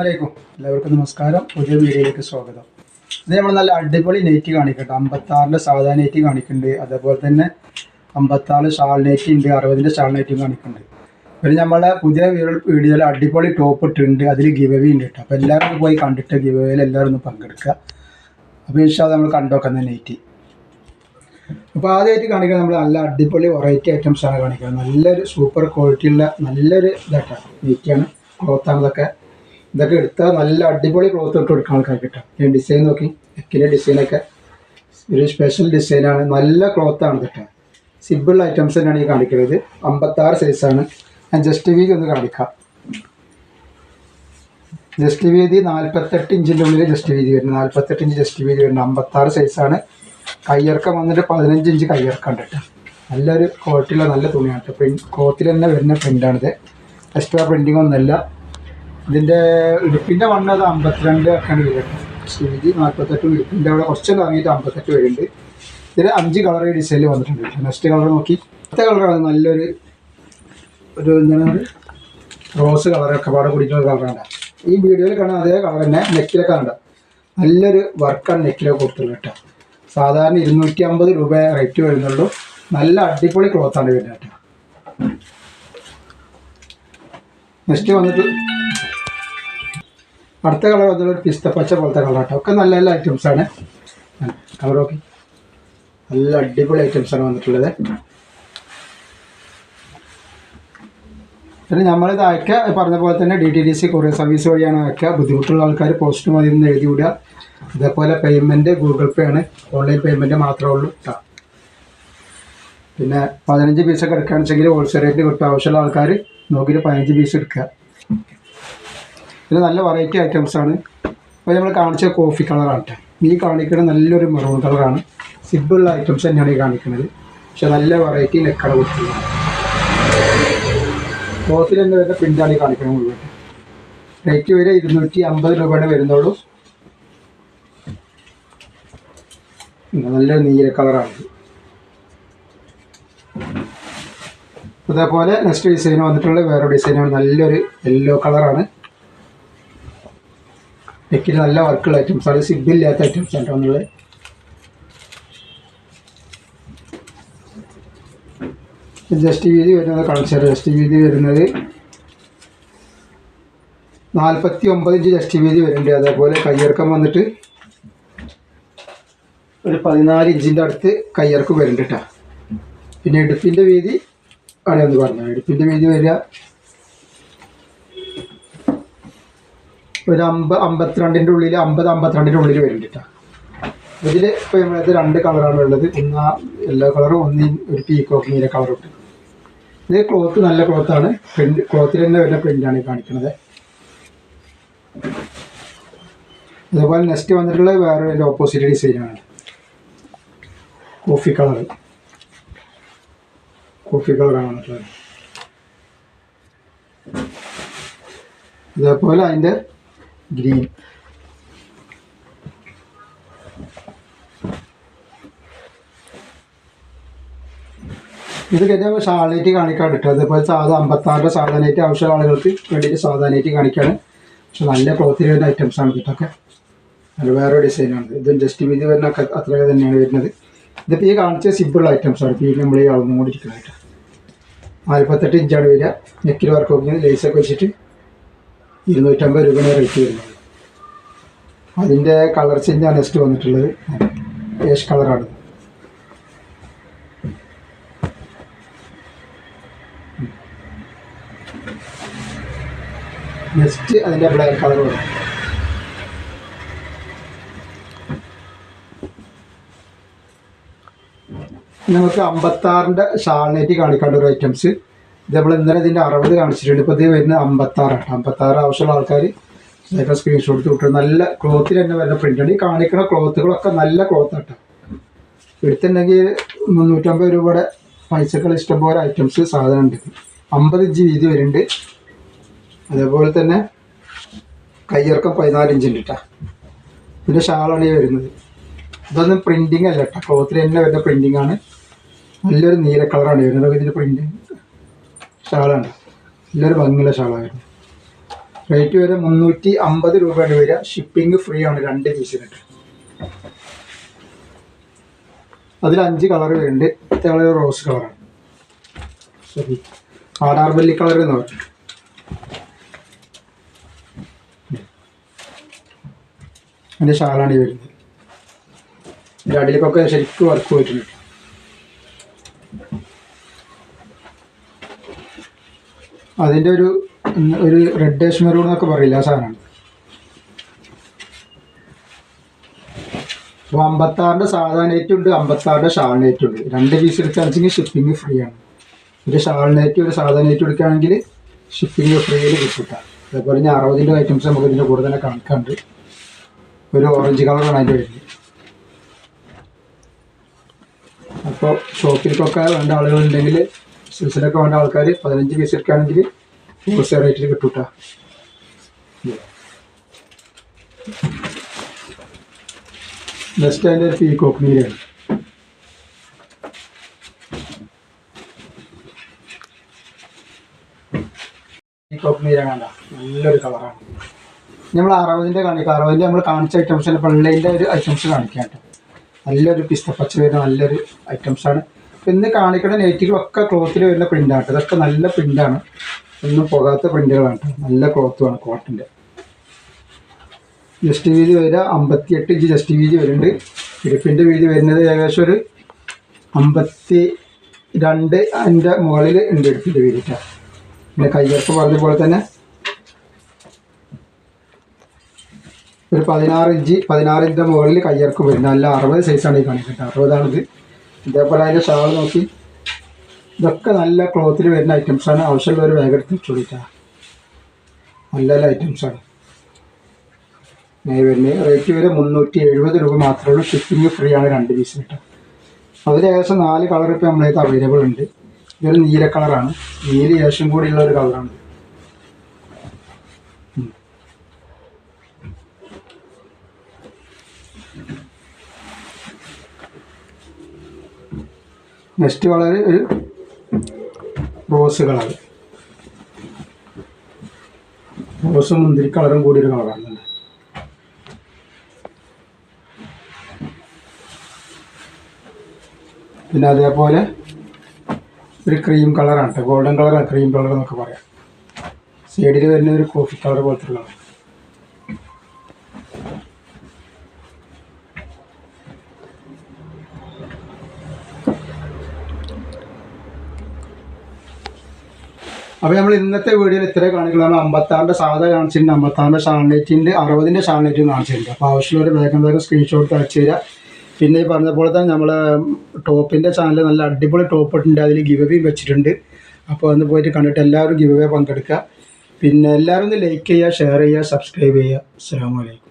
അലൈക്കും എല്ലാവർക്കും നമസ്കാരം. പുതിയ വീഡിയോയിലേക്ക് സ്വാഗതം. ഇത് നമ്മൾ നല്ല അടിപൊളി നെറ്റ് കാണിക്കട്ടെ. അമ്പത്താറിന്റെ സാധാ നെറ്റ് കാണിക്കുന്നുണ്ട്. അതേപോലെ തന്നെ അമ്പത്താറ് ഷാൾ നെറ്റ് ഉണ്ട്. അറുപതിന്റെ ഷാൾ നെറ്റും കാണിക്കുന്നുണ്ട്. പിന്നെ നമ്മളെ പുതിയ വീഡിയോയിൽ അടിപൊളി ടോപ്പ് ഇട്ടിട്ടുണ്ട്. അതിൽ ഗിവവി ഉണ്ട് കേട്ടോ. അപ്പോൾ എല്ലാവരും പോയി കണ്ടിട്ട് ഗിവവേയിൽ എല്ലാവരും ഒന്ന് പങ്കെടുക്കുക. അപ്പോൾ ഇഷ്ടം നമ്മൾ കണ്ടോക്കുന്ന നെറ്റ് അപ്പോൾ ആദ്യമായിട്ട് കാണിക്കുന്നത് നമ്മൾ നല്ല അടിപൊളി വെറൈറ്റി ഐറ്റംസ് ആണ് കാണിക്കുന്നത്. നല്ലൊരു സൂപ്പർ ക്വാളിറ്റി ഉള്ള നല്ലൊരു ഇതാട്ടോ നെറ്റാണ് ക്ലോത്താണ് ഇതൊക്കെ ഇതൊക്കെ എടുത്താൽ നല്ല അടിപൊളി ക്ലോത്ത് ഇട്ട് കൊടുക്കാൻ ആൾക്കാർ കിട്ടാം. ഞാൻ ഡിസൈൻ നോക്കി നെക്കിന്റെ ഡിസൈനൊക്കെ ഒരു സ്പെഷ്യൽ ഡിസൈനാണ് നല്ല ക്ലോത്താണ് കേട്ടോ സിമ്പിൾ ഐറ്റംസ് തന്നെയാണ് ഈ കാണിക്കുന്നത്. അമ്പത്താറ് സൈസാണ് ഞാൻ ജസ്റ്റ് വീതി ഒന്ന് കാണിക്കാം. ജസ്റ്റ് വീതി നാൽപ്പത്തെട്ട് ഇഞ്ചിന്റെ ഉള്ളിൽ ജസ്റ്റ് വീതി വരുന്നത്. നാൽപ്പത്തെട്ട് ഇഞ്ച് ജസ്റ്റ് വീതി വരുന്നത്. അമ്പത്താറ് സൈസാണ് കയ്യിറക്കം വന്നിട്ട് പതിനഞ്ച് ഇഞ്ച് കയ്യിറക്കം ഉണ്ട് നല്ലൊരു ക്വാളിറ്റിയുള്ള നല്ല തുണിയാണ് പ്രിന്റ് ക്ലോത്തിൽ തന്നെ വരുന്ന പ്രിന്റാണിത് എക്സ്ട്രാ പ്രിന്റിംഗ് ഒന്നുമല്ല. ഇതിന്റെ ഇടുപ്പിന്റെ വണ്ണ അത് അമ്പത്തിരണ്ട് ഒക്കെയാണ് വരുന്നത് വീതി നാൽപ്പത്തെട്ടും ഇടുപ്പിന്റെ അവിടെ കുറച്ച് ഇറങ്ങിയിട്ട് അമ്പത്തെട്ട് വരുന്നുണ്ട്. ഇതിൽ അഞ്ച് കളർ ഡിസൈനിൽ വന്നിട്ടുണ്ട്. നെക്സ്റ്റ് കളർ നോക്കി. അടുത്ത കളറാണ് നല്ലൊരു ഒരു എന്താണ്? റോസ് കളറൊക്കെ പാടെ കുടിക്കുന്ന കളറാണ്. ഈ വീഡിയോയിൽ കാണുന്ന അതേ കളർ തന്നെ നെക്കിലൊക്കെ ഉണ്ട് നല്ലൊരു വർക്കാണ് നെക്കിലൊക്കെ കൊടുത്തുള്ളത് കേട്ടോ. സാധാരണ ഇരുന്നൂറ്റി അമ്പത് രൂപ റേറ്റ് വരുന്നുള്ളൂ. നല്ല അടിപൊളി ക്ലോത്താണ് വരുന്നത് കേട്ടോ. നെക്സ്റ്റ് വന്നിട്ട് അടുത്ത കളർ വന്നിട്ട് ഒരു പിസ്ത പച്ച പോലത്തെ കളർ കേട്ടോ ഒക്കെ നല്ല നല്ല ഐറ്റംസ് ആണ്. കളർ നോക്കി. നല്ല അടിപൊളി ഐറ്റംസ് ആണ് വന്നിട്ടുള്ളത്. പിന്നെ നമ്മളിത് അയക്കുക പറഞ്ഞ പോലെ തന്നെ D T D C courier service വഴിയാണ് അയക്കുക ബുദ്ധിമുട്ടുള്ള ആൾക്കാർ പോസ്റ്റ് മതി ഒന്ന് എഴുതി വിടുക. അതേപോലെ പേയ്മെന്റ് ഗൂഗിൾ പേ ആണ്. ഓൺലൈൻ പേയ്മെന്റ് മാത്രമേ ഉള്ളൂ. കേട്ടോ പിന്നെ പതിനഞ്ച് പീസൊക്കെ എടുക്കുകയാണെന്ന് വെച്ചെങ്കിൽ ഹോൾസെയിൽ റേറ്റ് കിട്ടും. ആവശ്യമുള്ള ആൾക്കാർ നോക്കിയിട്ട് പതിനഞ്ച് പീസ് എടുക്കുക. ഇത് നല്ല വെറൈറ്റി ഐറ്റംസ് ആണ്. അപ്പോൾ നമ്മൾ കാണിച്ച കോഫി കളറാണ് ഈ കാണിക്കുന്നത് നല്ലൊരു മെറൂൺ കളറാണ് സിബിളുള്ള ഐറ്റംസ് തന്നെയാണ് ഈ കാണിക്കുന്നത് പക്ഷെ നല്ല വെറൈറ്റി നെക്കാണ് കൊടുക്കുന്നത് ക്ലോത്തിൽ തന്നെ വരുന്ന പ്രിന്റാണ് ഈ കാണിക്കുന്നത് മുഴുവൻ. റേറ്റ് വരെ ഇരുന്നൂറ്റി അമ്പത് രൂപയുടെ വരുന്നുള്ളൂ. നല്ല നീല കളറാണ് അതേപോലെ നെക്സ്റ്റ് ഡിസൈൻ വന്നിട്ടുള്ള വേറെ ഡിസൈനാണ് നല്ലൊരു യെല്ലോ കളറാണ് നെക്കിൽ നല്ല വർക്കുള്ള ഐറ്റംസ് ആണ്. സിബില്ലാത്ത ഐറ്റംസ് ആണ് വന്നുള്ളത് ജസ്റ്റ് വീതി വരുന്നത് കളക്ഷൻ ജസ്റ്റ് വീതി വരുന്നത് നാൽപ്പത്തി ഒമ്പത് ഇഞ്ച് ജസ്റ്റ് വീതി വരുന്നുണ്ട് അതേപോലെ കയ്യിറക്കം വന്നിട്ട് ഒരു പതിനാല് ഇഞ്ചിന്റെ അടുത്ത് കയ്യിറക്കം വരുന്നുണ്ട് കേട്ടോ പിന്നെ ഇടുപ്പിന്റെ വീതി അവിടെ ഒന്ന് പറഞ്ഞു ഇടുപ്പിന്റെ വീതി വരിക ഒരു അമ്പ അമ്പത്തിരണ്ടിന്റെ ഉള്ളിൽ അമ്പത് അമ്പത്തിരണ്ടിന്റെ ഉള്ളിൽ വരുന്നുണ്ട് ഇതിൽ ഇപ്പോൾ നമ്മളത് രണ്ട് കളറാണ് ഉള്ളത്. ഒന്ന് ആ യെല്ലോ കളറും ഒന്ന് ഒരു പീക്കോക്ക് നീല കളറും ഉണ്ട്. ഇത് ക്ലോത്ത് നല്ല ക്ലോത്താണ് പ്രിന്റ് ക്ലോത്തിൽ തന്നെ വരുന്ന പ്രിന്റാണ് കാണിക്കുന്നത്. അതുപോലെ നെക്സ്റ്റ് വന്നിട്ടുള്ള വേറെ ഒരു ഓപ്പോസിറ്റ് ഡിസൈനാണ് കോഫി കളർ കോഫി കളറാണ് വന്നിട്ടുള്ളത്. അതേപോലെ അതിന്റെ ഗ്രീൻ ഇത് കഴിഞ്ഞാൽ ഷാളേറ്റ് കാണിക്കാൻ കിട്ടും. അതേപോലെ സാധാ അമ്പത്താറിന്റെ സാധാരണയായിട്ട് ആവശ്യമുള്ള ആളുകൾക്ക് വേണ്ടിയിട്ട് സാധാരണയായിട്ട് കാണിക്കാണ് പക്ഷെ നല്ല ക്ലോത്തിൽ വരുന്ന ഐറ്റംസ് ആണ് ഇതൊക്കെ നല്ല വേറെ ഡിസൈനാണ് ഇത് ജസ്റ്റ് വീതി വരുന്ന അത്ര തന്നെയാണ് വരുന്നത്. ഇതിപ്പോൾ ഈ കാണിച്ച സിമ്പിൾ ഐറ്റംസ് ആണ്. ഇപ്പോൾ ഈ നമ്മൾ ഈ അളന്നുകൊണ്ടിരിക്കുന്നതായിട്ട് കൊണ്ടിരിക്കുന്നത് നാൽപ്പത്തെട്ട് ഇഞ്ചാണ് വരിക. നെക്കിൽ വർക്ക് നോക്കി ലേസൊക്കെ വെച്ചിട്ട് ഇരുന്നൂറ്റമ്പത് രൂപയാണ് റേറ്റ് വരുന്നത്. അതിന്റെ കളർ ചേഞ്ചാണ് നെക്സ്റ്റ് വന്നിട്ടുള്ളത്. ഏഷ് കളറാണ് നെക്സ്റ്റ് അതിന്റെ ബ്ലാക്ക് കളർ വരും നമുക്ക് അമ്പത്താറിന്റെ ഷാൾനേറ്റ് കാണിക്കാണ്ട ഒരു ഐറ്റംസ് ഇത് നമ്മൾ ഇന്നലെ ഇതിന്റെ അറുപത് കാണിച്ചിട്ടുണ്ട്. ഇപ്പോൾ ഇത് വരുന്നത് അമ്പത്താറാണ്. അമ്പത്താറ് ആവശ്യമുള്ള ആൾക്കാർ ഇതൊക്കെ സ്ക്രീൻഷോട്ട് കിട്ടും നല്ല ക്ലോത്തിൽ തന്നെ വരുന്ന പ്രിന്റാണ് ഈ കാണിക്കുന്ന ക്ലോത്തുകളൊക്കെ നല്ല ക്ലോത്താട്ടോ എടുത്തിട്ടുണ്ടെങ്കിൽ മുന്നൂറ്റമ്പത് രൂപയുടെ പൈസകൾ ഇഷ്ടംപോലെ ഐറ്റംസ് സാധനം ഉണ്ട് അമ്പത് ഇഞ്ച് വീതി വരുന്നുണ്ട്. അതേപോലെ തന്നെ കയ്യിറക്കം പതിനാല് ഇഞ്ച് ഉണ്ട് കേട്ടോ പിന്നെ ഷാളാണ് വരുന്നത്. ഇതൊന്നും പ്രിന്റിങ് അല്ല കേട്ടോ ക്ലോത്തിൽ തന്നെ വരുന്ന പ്രിന്റിങ് ആണ്. നല്ലൊരു നീല കളറാണ് വരുന്നത് ഇതിന്റെ പ്രിന്റ് ഷാളാണ്. നല്ലൊരു ഭംഗിയുള്ള ഷാളായിരുന്നു. റേറ്റ് വരെ മുന്നൂറ്റി അമ്പത് രൂപയാണ് വരിക ഷിപ്പിംഗ് ഫ്രീ ആണ് രണ്ട് പീസിനിട്ട് അതിൽ അഞ്ച് കളർ വരുന്നുണ്ട്. കളർ റോസ് കളറാണ് സോറി ആടാർബല്ലി കളർ എന്ന് പറഞ്ഞു അതിന്റെ ഷാളാണ് ഈ വരുന്നത്. അടിയിലേക്കൊക്കെ ശരിക്കും വർക്ക് പോയിട്ടുണ്ട്. അതിന്റെ ഒരു ഒരു റെഡ് മെറൂൺ എന്നൊക്കെ പറയില്ല ആ സാധനമാണ് അപ്പോൾ അമ്പത്താറിന്റെ സാധാ ഉണ്ട് അമ്പത്താറിന്റെ ഷാൾ നെറ്റ് ഉണ്ട്. രണ്ട് പീസ് എടുക്കുകയാണെങ്കിൽ ഷിപ്പിംഗ് ഫ്രീ ആണ്. ഒരു ഷാൾ ഒരു സാധാ എടുക്കുകയാണെങ്കിൽ ഷിപ്പിംഗ് ഫ്രീയിൽ കിട്ടുക അതേപോലെ ഞാൻ അറുപതിന്റെ ഐറ്റംസ് നമുക്ക് ഇതിന്റെ കൂടെ തന്നെ കണക്കുണ്ട് ഒരു ഓറഞ്ച് കളറാണ് അതിന്റെ വരുന്നത്. അപ്പോൾ ഷോപ്പിലേക്കൊക്കെ വേണ്ട ആളുകളുണ്ടെങ്കിൽ സിൽസിലൊക്കെ വേണ്ട ആൾക്കാർ പതിനഞ്ച് പീസ് എടുക്കുകയാണെങ്കിൽ ഹോൾസെയിൽ റേറ്റിൽ കിട്ടൂട്ടാ. നെക്സ്റ്റ് അതിന്റെ പീ കോക്നീരാണ് ഈ കോക്നീരാണ് കണ്ട? നല്ലൊരു കളറാണ് നമ്മൾ അറുപതിന്റെ കാണിക്കാം അറുപതിന്റെ നമ്മൾ കാണിച്ച ഐറ്റംസ് പള്ളിന്റെ ഒരു ഐറ്റംസ് കാണിക്കാം കേട്ടോ. നല്ലൊരു പിസ്ത പച്ച വരുന്ന നല്ലൊരു ഐറ്റംസാണ് ഇന്ന് കാണിക്കുന്ന നെറ്റുകളൊക്കെ ക്ലോത്തിൽ വരുന്ന പ്രിന്റാണ് ഇതൊക്കെ നല്ല പ്രിന്റാണ് ഒന്നും പോകാത്ത പ്രിന്റുകളാണ് നല്ല ക്ലോത്തുമാണ് കോട്ടന്റെ ജസ്റ്റ് വീതി വരിക. അമ്പത്തി എട്ട് ഇഞ്ച് ജസ്റ്റ് വീതി വരുന്നുണ്ട്. ഇടുപ്പിന്റെ വീതി വരുന്നത് ഏകദേശം ഒരു അമ്പത്തി രണ്ട് അതിന്റെ മുകളിൽ ഉണ്ട് ഇടുപ്പിന്റെ വീതിട്ടാണ് പിന്നെ കയ്യർക്ക് പറഞ്ഞ പോലെ തന്നെ ഒരു പതിനാറ് ഇഞ്ച് പതിനാറ് ഇഞ്ചിന്റെ മുകളിൽ കയ്യർക്ക് വരുന്നത് നല്ല അറുപത് സൈസാണ് ഈ കാണിക്കുന്നത്. അറുപതാണിത്. ഇതേപോലെ അതിന്റെ ഷാൾ നോക്കി. ഇതൊക്കെ നല്ല ക്ലോത്തിൽ വരുന്ന ഐറ്റംസാണ് ആവശ്യമുള്ളവർ വേഗം എടുത്ത് നല്ല നല്ല ഐറ്റംസാണ് നെയ്വെണ്ണി റേറ്റ് വരെ മുന്നൂറ്റി എഴുപത് രൂപ മാത്രമേ ഉള്ളൂ. ഷിപ്പിംഗ് ഫ്രീ ആണ് രണ്ട് പീസ് കിട്ടുക. അതിൽ ഏകദേശം നാല് കളർ ഇപ്പോൾ നമ്മളേക്ക് അവൈലബിൾ ഉണ്ട്. ഇതൊരു നീല കളറാണ് നീല ശേഷം കൂടിയുള്ള ഒരു കളറാണ് നെക്സ്റ്റ് കളർ ഒരു റോസ് കളർ റോസും മുന്തിരി കളറും കൂടി ഒരു കളറാണ്. പിന്നെ അതേപോലെ ഒരു ക്രീം കളറാണ്. കേട്ടോ ഗോൾഡൻ കളറാണ് ക്രീം കളർ എന്നൊക്കെ പറയാം. സൈഡിൽ വരുന്ന ഒരു കോഫി കളർ പോലത്തെ കളർ അപ്പോൾ നമ്മൾ ഇന്നത്തെ വീഡിയോയിൽ ഇത്രേ കാണിക്കുന്നത് അമ്പത്താറിന്റെ സാധാ കാണിച്ചിട്ടുണ്ട്. അമ്പത്താറിന്റെ ഷാൺലൈറ്റിന്റെ അറുപതിന്റെ ഷാൺലൈറ്റും കാണിച്ചിട്ടുണ്ട്. അപ്പോൾ ആവശ്യമുള്ള വേഗം വേഗം സ്ക്രീൻഷോട്ട് അയച്ചു തരാം. പിന്നെ ഈ പറഞ്ഞ പോലെ തന്നെ നമ്മൾ ടോപ്പിന്റെ ചാനൽ നല്ല അടിപൊളി ടോപ്പ് ഇട്ടുണ്ട്. അതിൽ ഗിവ് വെച്ചിട്ടുണ്ട്. അപ്പോൾ ഒന്ന് പോയിട്ട് കണ്ടിട്ട് എല്ലാവരും ഗിവവേ പങ്കെടുക്കുക. പിന്നെ എല്ലാവരും ഒന്ന് ലൈക്ക് ചെയ്യുക ഷെയർ ചെയ്യുക സബ്സ്ക്രൈബ് ചെയ്യുക. അസ്സാം വലൈക്കും